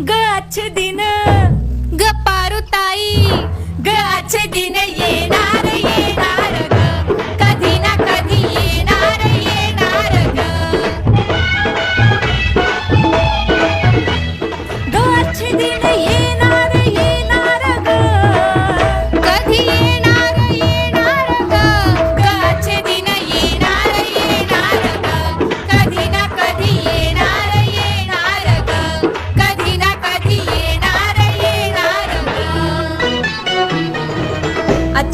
ग अच्छे दिन. ग पारुताई. ग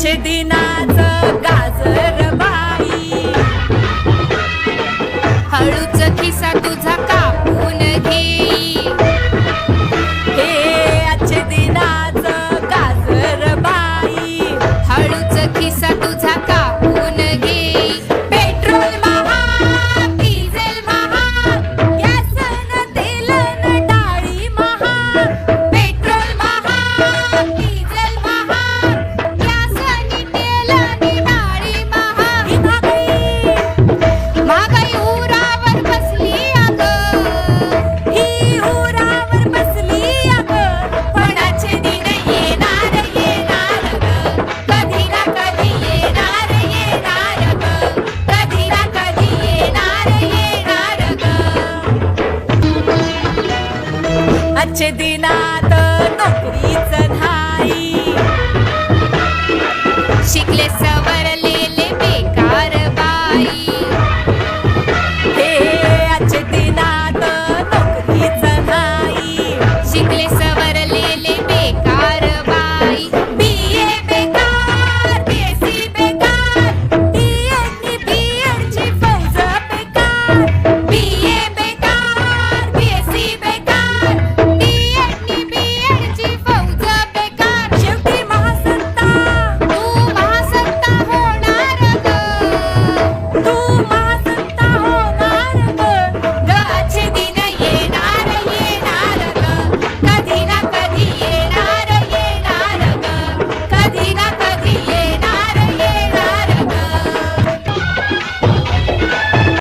छेदिनाच गाजर बाई. हळूच खिसा तू अच्छे दिनात नोकरीच नाही.